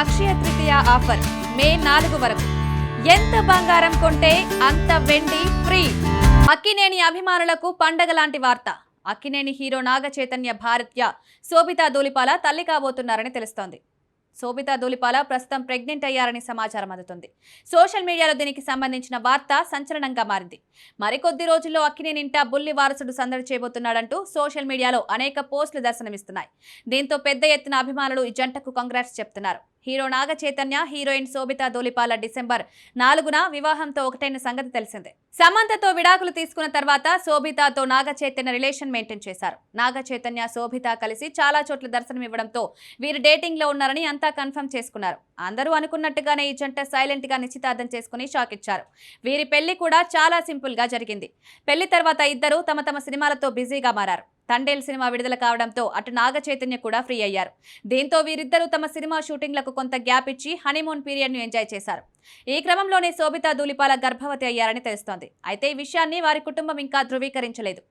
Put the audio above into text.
Akshaya Tritiya offer మే నాలుగు వరకు. ఎంత బంగారం కొంటే అంత వెండి ఫ్రీ. అక్కినేని అభిమానులకు పండగ లాంటి వార్త. అక్కినేని హీరో నాగ చైతన్య భారత్య శోభితా దూలిపాల తల్లి కాబోతున్నారని తెలుస్తోంది. శోభితా దూలిపాల ప్రస్తుతం ప్రెగ్నెంట్ అయ్యారని సమాచారం అందుతుంది. సోషల్ మీడియాలో దీనికి సంబంధించిన వార్త సంచలనంగా మారింది. మరికొద్ది రోజుల్లో అక్కినేని ఇంట బుల్లి వారసుడు సందడి చేయబోతున్నాడంటూ సోషల్ మీడియాలో అనేక పోస్టులు దర్శనమిస్తున్నాయి. దీంతో పెద్ద ఎత్తున అభిమానులు ఈ జంటకు కంగ్రాట్స్ చెప్తున్నారు. Hero Naga Chaitanya heroine Sobhita Dhulipala December నాలుగున వివాహంతో ఒకటైన సంగతి తెలిసిందే. సమంతతో విడాకులు తీసుకున్న తర్వాత శోభితాతో నాగ చైతన్య రిలేషన్ మెయింటైన్ చేశారు. నాగ చైతన్య శోభిత కలిసి చాలా చోట్ల దర్శనం ఇవ్వడంతో వీరు డేటింగ్లో ఉన్నారని అంతా కన్ఫర్మ్ చేసుకున్నారు. అందరూ అనుకున్నట్టుగానే ఈ జంట సైలెంట్గా నిశ్చితార్థం చేసుకుని షాక్ ఇచ్చారు. వీరి పెళ్ళి కూడా చాలా సింపుల్గా జరిగింది. పెళ్ళి తర్వాత ఇద్దరు తమ తమ సినిమాలతో బిజీగా మారారు. తండేల్ సినిమా విడుదల కావడంతో అటు నాగ చైతన్య కూడా ఫ్రీ అయ్యారు. దీంతో వీరిద్దరూ తమ సినిమా షూటింగ్లకు కొంత గ్యాప్ ఇచ్చి హనీమూన్ పీరియడ్ను ఎంజాయ్ చేశారు. ఈ క్రమంలోనే శోభితా దూలిపాల గర్భవతి అయ్యారని తెలుస్తోంది. అయితే ఈ విషయాన్ని వారి కుటుంబం ఇంకా ధృవీకరించలేదు.